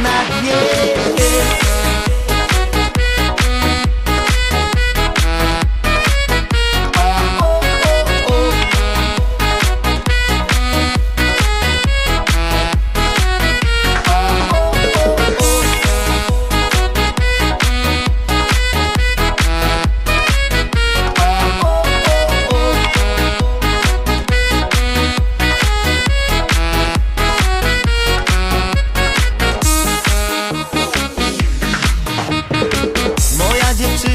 schowam na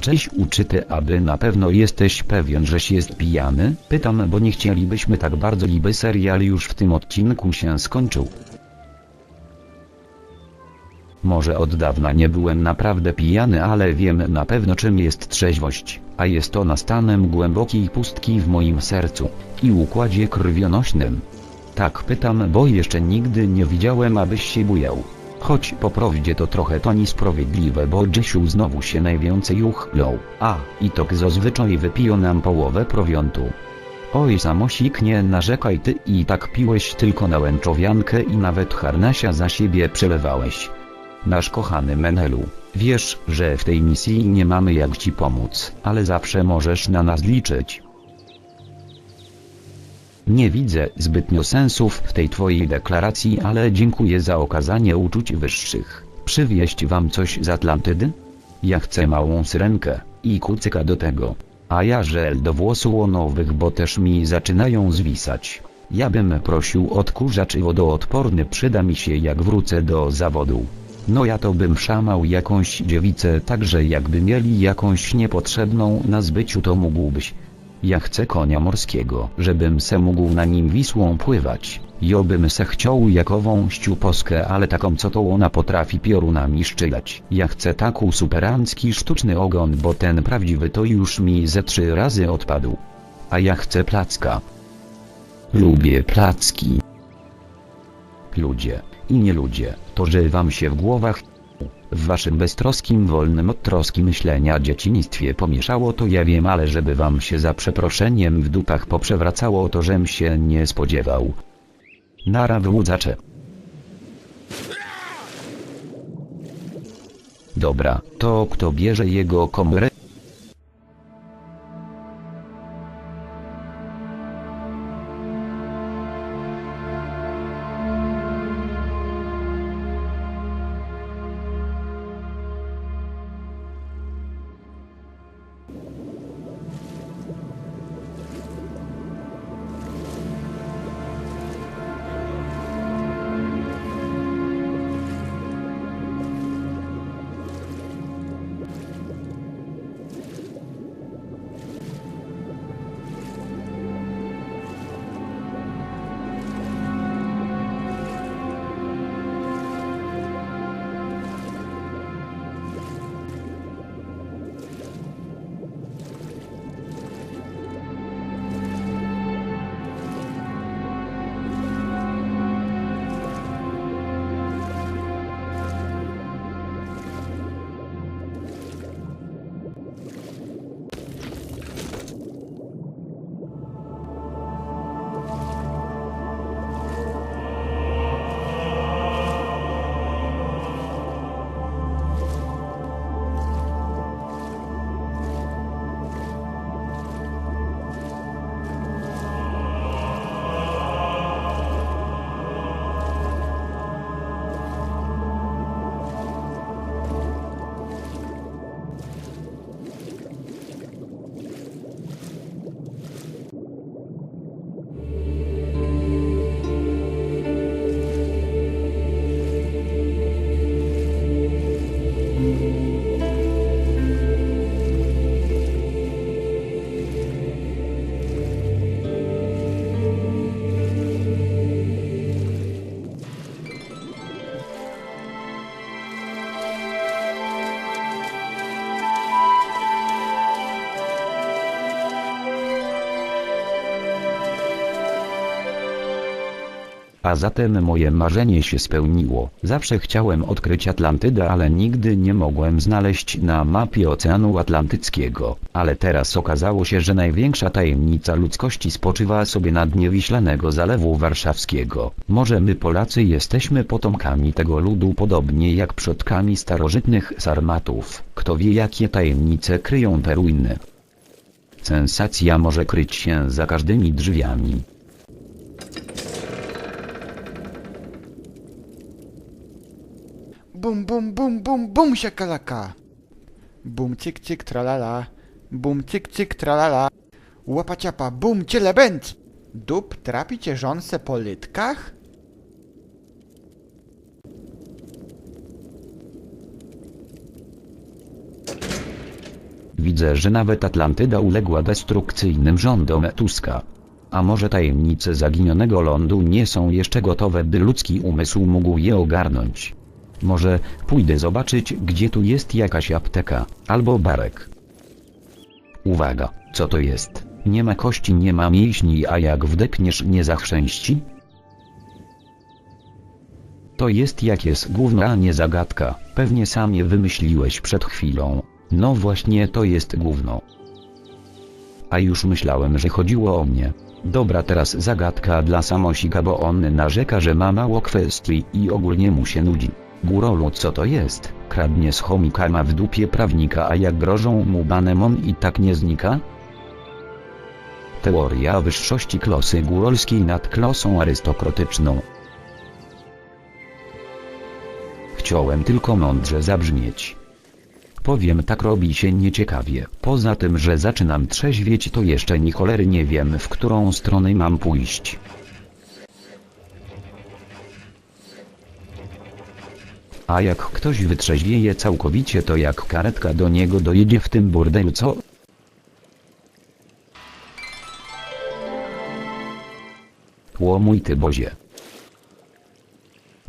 Cześć uczyty, aby na pewno jesteś pewien, żeś jest pijany? Pytam, bo nie chcielibyśmy tak bardzo, liby serial już w tym odcinku się skończył. Może od dawna nie byłem naprawdę pijany, ale wiem na pewno czym jest trzeźwość, a jest ona stanem głębokiej pustki w moim sercu i układzie krwionośnym. Tak pytam, bo jeszcze nigdy nie widziałem, abyś się bujał. Choć po prawdzie to trochę to niesprawiedliwe, bo Jesiu znowu się najwięcej uchlął, a i to zazwyczaj wypiją nam połowę prowiantu. Oj samosik nie narzekaj ty i tak piłeś tylko na łęczowiankę i nawet harnasia za siebie przelewałeś. Nasz kochany Menelu, wiesz, że w tej misji nie mamy jak ci pomóc, ale zawsze możesz na nas liczyć. Nie widzę zbytnio sensów w tej twojej deklaracji, ale dziękuję za okazanie uczuć wyższych. Przywieźć wam coś z Atlantydy? Ja chcę małą syrenkę i kucyka do tego. A ja żel do włosów łonowych, bo też mi zaczynają zwisać. Ja bym prosił odkurzacz wodoodporny przyda mi się jak wrócę do zawodu. No ja to bym szamał jakąś dziewicę także jakby mieli jakąś niepotrzebną na zbyciu to mógłbyś. Ja chcę konia morskiego, żebym se mógł na nim Wisłą pływać. Jo bym se chciał jakową ściuposkę, ale taką co to ona potrafi piorunami szczylać. Ja chcę taku superancki sztuczny ogon, bo ten prawdziwy to już mi ze trzy razy odpadł. A ja chcę placka. Lubię placki. Ludzie i nie ludzie, to że wam się w głowach w waszym beztroskim wolnym od troski myślenia dzieciństwie pomieszało to ja wiem, ale żeby wam się za przeproszeniem w dupach poprzewracało to żem się nie spodziewał. Nara wyłudzacze. Dobra, to kto bierze jego komórę? A zatem moje marzenie się spełniło. Zawsze chciałem odkryć Atlantydę, ale nigdy nie mogłem znaleźć na mapie Oceanu Atlantyckiego. Ale teraz okazało się, że największa tajemnica ludzkości spoczywa sobie na dnie Wiślanego Zalewu Warszawskiego. Może my Polacy jesteśmy potomkami tego ludu podobnie jak przodkami starożytnych Sarmatów. Kto wie jakie tajemnice kryją te ruiny. Sensacja może kryć się za każdymi drzwiami. Bum, bum, bum, bum, bum, siakalaka. Bum, cyk, cyk, tralala. Bum, cyk, cyk, tralala. Łapa ciapa, bum, ciele bęc. Dup trapi cię żonse po lytkach? Widzę, że nawet Atlantyda uległa destrukcyjnym rządom Tuska. A może tajemnice zaginionego lądu nie są jeszcze gotowe, by ludzki umysł mógł je ogarnąć. Może pójdę zobaczyć, gdzie tu jest jakaś apteka, albo barek. Uwaga, co to jest? Nie ma kości, nie ma mięśni, a jak wdepniesz nie zachrzęści? To jest jakieś gówno, a nie zagadka, pewnie sam je wymyśliłeś przed chwilą. No właśnie to jest gówno. A już myślałem, że chodziło o mnie. Dobra teraz zagadka dla samosika, bo on narzeka, że ma mało kwestii i ogólnie mu się nudzi. Górolu co to jest? Kradnie z chomika ma w dupie prawnika, a jak grożą mu banem on i tak nie znika? Teoria wyższości klosy górolskiej nad klosą arystokratyczną. Chciałem tylko mądrze zabrzmieć. Powiem tak robi się nieciekawie. Poza tym, że zaczynam trzeźwieć to jeszcze ni cholery nie wiem w którą stronę mam pójść. A jak ktoś wytrzeźwieje całkowicie to jak karetka do niego dojedzie w tym burdelu co? Ło mój ty bozie.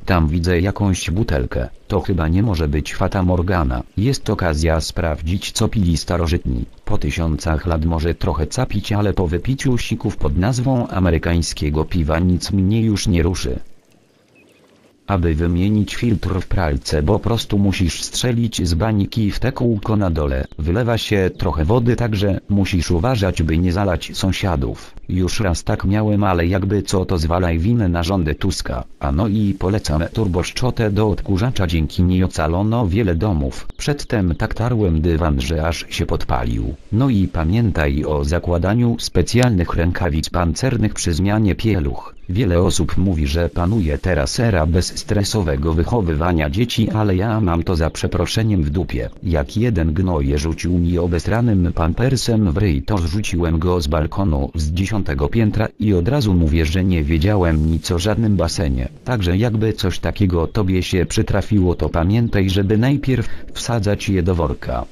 Tam widzę jakąś butelkę, to chyba nie może być Fata Morgana. Jest okazja sprawdzić co pili starożytni. Po tysiącach lat może trochę capić, ale po wypiciu sików pod nazwą amerykańskiego piwa nic mnie już nie ruszy. Aby wymienić filtr w pralce po prostu musisz strzelić z bańki w te kółko na dole. Wylewa się trochę wody także musisz uważać by nie zalać sąsiadów. Już raz tak miałem ale jakby co to zwalaj winę na rządy Tuska. A no i polecam turboszczotę do odkurzacza dzięki niej ocalono wiele domów. Przedtem tak tarłem dywan że aż się podpalił. No i pamiętaj o zakładaniu specjalnych rękawic pancernych przy zmianie pieluch. Wiele osób mówi, że panuje teraz era bezstresowego wychowywania dzieci, ale ja mam to za przeproszeniem w dupie. Jak jeden gnoje rzucił mi obesranym pampersem w ryj, to zrzuciłem go z balkonu z dziesiątego piętra i od razu mówię, że nie wiedziałem nic o żadnym basenie. Także jakby coś takiego tobie się przytrafiło, to pamiętaj, żeby najpierw wsadzać je do worka.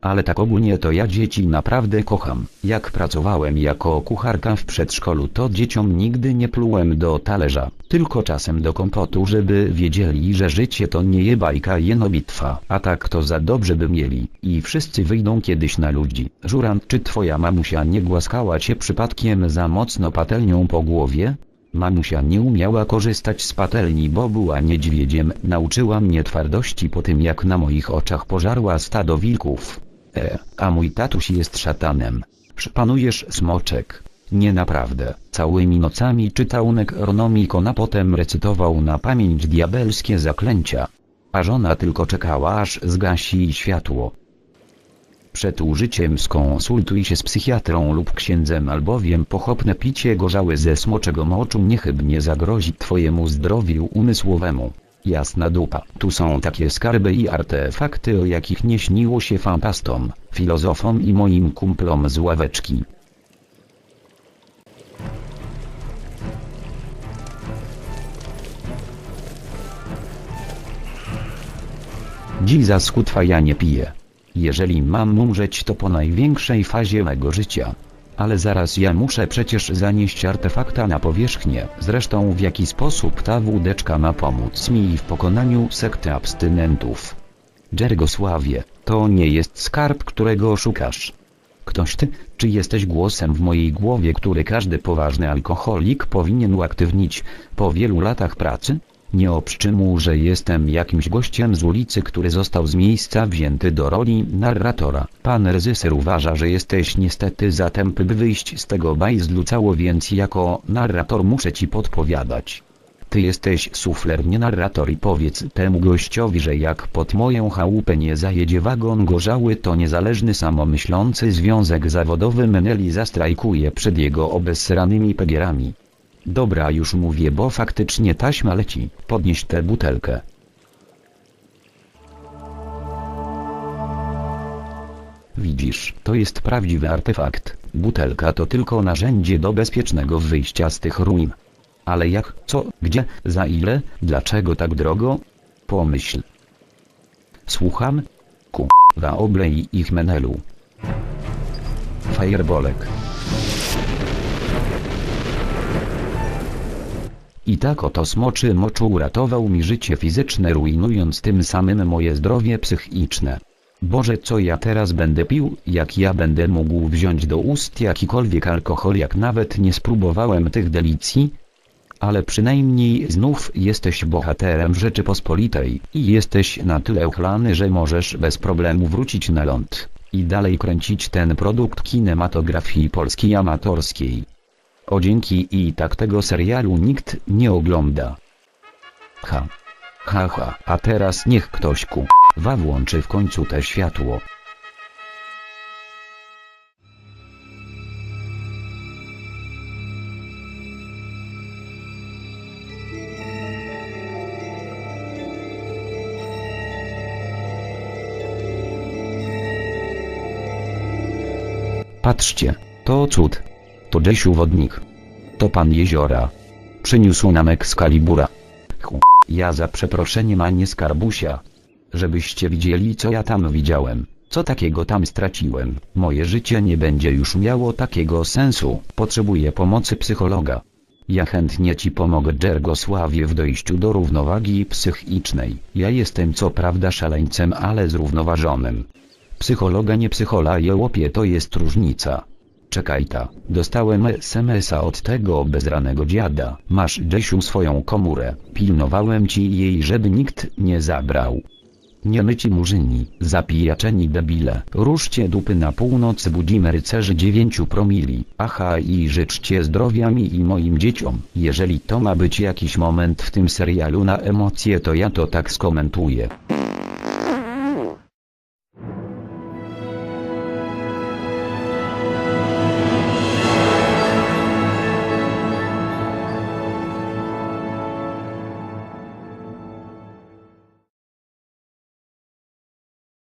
Ale tak ogólnie to ja dzieci naprawdę kocham. Jak pracowałem jako kucharka w przedszkolu to dzieciom nigdy nie plułem do talerza, tylko czasem do kompotu żeby wiedzieli, że życie to nie je bajka jeno bitwa. A tak to za dobrze by mieli. I wszyscy wyjdą kiedyś na ludzi. Żurant czy twoja mamusia nie głaskała cię przypadkiem za mocno patelnią po głowie? Mamusia nie umiała korzystać z patelni, bo była niedźwiedziem. Nauczyła mnie twardości po tym jak na moich oczach pożarła stado wilków. E, a mój tatuś jest szatanem. Szpanujesz smoczek. Nie naprawdę. Całymi nocami czytał Necronomicon a potem recytował na pamięć diabelskie zaklęcia. A żona tylko czekała aż zgasi światło. Przed użyciem skonsultuj się z psychiatrą lub księdzem albowiem pochopne picie gorzały ze smoczego moczu niechybnie zagrozi twojemu zdrowiu umysłowemu. Jasna dupa. Tu są takie skarby i artefakty o jakich nie śniło się fantastom, filozofom i moim kumplom z ławeczki. Dziza skutwa ja nie piję. Jeżeli mam umrzeć to po największej fazie mego życia. Ale zaraz ja muszę przecież zanieść artefakta na powierzchnię. Zresztą w jaki sposób ta wódeczka ma pomóc mi w pokonaniu sekty abstynentów. Dżergosławie, to nie jest skarb którego szukasz. Ktoś ty, czy jesteś głosem w mojej głowie, który każdy poważny alkoholik powinien uaktywnić po wielu latach pracy? Nie obszczy mu, że jestem jakimś gościem z ulicy, który został z miejsca wzięty do roli narratora. Pan reżyser uważa, że jesteś niestety za tępy, by wyjść z tego bajzlu cało, więc jako narrator muszę ci podpowiadać. Ty jesteś sufler, nie narrator i powiedz temu gościowi, że jak pod moją chałupę nie zajedzie wagon gorzały, to niezależny samomyślący związek zawodowy Meneli zastrajkuje przed jego obesranymi pegierami. Dobra już mówię, bo faktycznie taśma leci. Podnieś tę butelkę. Widzisz, to jest prawdziwy artefakt. Butelka to tylko narzędzie do bezpiecznego wyjścia z tych ruin. Ale jak, co, gdzie, za ile, dlaczego tak drogo? Pomyśl. Słucham? Kurwa oblej ich menelu. Fajerbolek. I tak oto smoczy moczu uratował mi życie fizyczne rujnując tym samym moje zdrowie psychiczne. Boże co ja teraz będę pił, jak ja będę mógł wziąć do ust jakikolwiek alkohol jak nawet nie spróbowałem tych delicji? Ale przynajmniej znów jesteś bohaterem Rzeczypospolitej i jesteś na tyle uchlany, że możesz bez problemu wrócić na ląd i dalej kręcić ten produkt kinematografii polskiej amatorskiej. O dzięki i tak tego serialu nikt nie ogląda. Ha. Ha ha, a teraz niech ktoś ku... Wa włączy w końcu te światło. Patrzcie, to cud. To Jesiu wodnik. To pan jeziora. Przyniósł nam Excalibura. Ch... Ja za przeproszeniem a nie skarbusia. Żebyście widzieli co ja tam widziałem. Co takiego tam straciłem. Moje życie nie będzie już miało takiego sensu. Potrzebuję pomocy psychologa. Ja chętnie ci pomogę Dżergosławie w dojściu do równowagi psychicznej. Ja jestem co prawda szaleńcem ale zrównoważonym. Psychologa nie psychola jełopie to jest różnica. Czekaj ta, dostałem SMS-a od tego bezranego dziada. Masz Jesiu swoją komórę, pilnowałem ci jej żeby nikt nie zabrał. Nie myci murzyni, zapijaczeni debile, ruszcie dupy na północ budzimy rycerzy dziewięciu promili, aha i życzcie zdrowia mi i moim dzieciom. Jeżeli to ma być jakiś moment w tym serialu na emocje to ja to tak skomentuję.